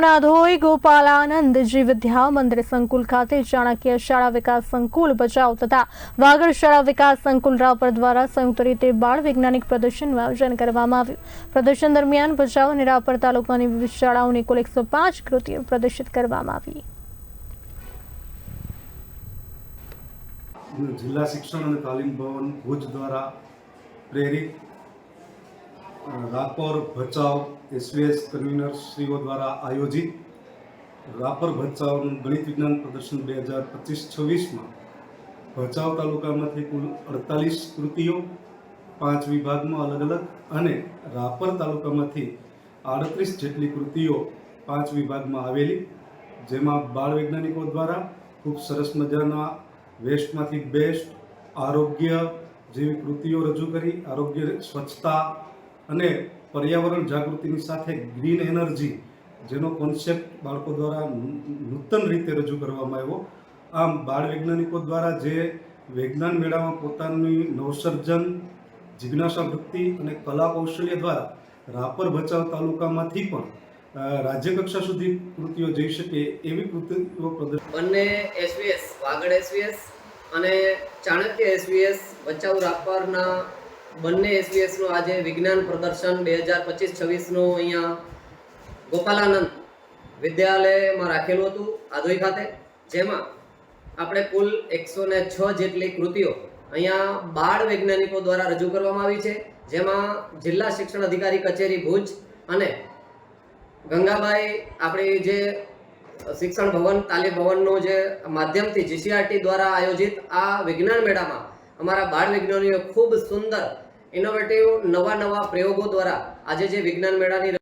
નાધોઈ ગોપાલાનંદજી વિદ્યા મંદિર સંકુલ ખાતે ચાણક્ય શાળા વિકાસ સંકુલ બચાવ તથા વાગડ શાળા વિકાસ સંકુલ રાપર દ્વારા સંયુક્ત રીતે બાળ વૈજ્ઞાનિક પ્રદર્શનનું આયોજન કરવામાં આવ્યું. પ્રદર્શન દરમિયાન ભચાઉ અને રાપર તાલુકાની વિવિધ શાળાઓની કુલ એકસો પાંચ કૃતિઓ પ્રદર્શિત કરવામાં આવી. જિલ્લા શિક્ષણ અને તાલીમ ભવન ભુજ દ્વારા પ્રેરિત રાપર ભચાઉ એસવીએસ કન્વીનર શ્રીઓ દ્વારા આયોજિત રાપર ભચાઉનું ગણિત વિજ્ઞાન પ્રદર્શન બે હજાર પચીસ છવ્વીસમાં ભચાઉ તાલુકામાંથી કુલ અડતાલીસ કૃતિઓ, પાંચ વિભાગમાં અલગ અલગ અને રાપર તાલુકામાંથી આડત્રીસ જેટલી કૃતિઓ પાંચ વિભાગમાં આવેલી, જેમાં બાળ વૈજ્ઞાનિકો દ્વારા ખૂબ સરસ મજાના વેસ્ટમાંથી બેસ્ટ, આરોગ્ય જેવી કૃતિઓ રજૂ કરી, આરોગ્ય સ્વચ્છતા અને પર્યાવરણ જાગૃતિની સાથે ગ્રીન એનર્જી જેનો કોન્સેપ્ટ બાળકો દ્વારા નૂતન રીતે રજૂ કરવામાં આવ્યો. આમ બાળ વૈજ્ઞાનિકો દ્વારા જે વિજ્ઞાન મેળામાં પોતાની નવસર્જન, જિજ્ઞાસા વૃત્તિ અને કલા કૌશલ્ય દ્વારા રાપર ભચાઉ તાલુકામાંથી પણ રાજ્યકક્ષા રાજ્ય કક્ષા સુધી કૃતિઓ જઈ શકે એવી કૃતિઓ પ્રદર્શન બંને એસવીએસ, વાગડ એસવીએસ અને ચાણક્ય એસવીએસ ભચાઉ રાપરના બંને એસબીએસનું આજે વિજ્ઞાન પ્રદર્શન બે હજાર પચીસ છવ્વીસનું અહીંયા ગોપાલાનંદ વિદ્યાલયમાં રાખેલું હતું, આધોઈ ખાતે. જેમાં આપણે કુલ એકસો ને છ જેટલી કૃતિઓ અહીંયા બાળ વૈજ્ઞાનિકો દ્વારા રજૂ કરવામાં આવી છે. જેમાં જિલ્લા શિક્ષણ અધિકારી કચેરી ભુજ અને ગંગાબાઈ આપણી જે શિક્ષણ ભવન, તાલીમ ભવનનું જે માધ્યમથી જીસીઆરટી દ્વારા આયોજિત આ વિજ્ઞાન મેળામાં અમારા બાળ વિજ્ઞાનીઓ ખૂબ સુંદર ઇનોવેટિવ નવા નવા પ્રયોગો દ્વારા આજે જે વિજ્ઞાન મેળાની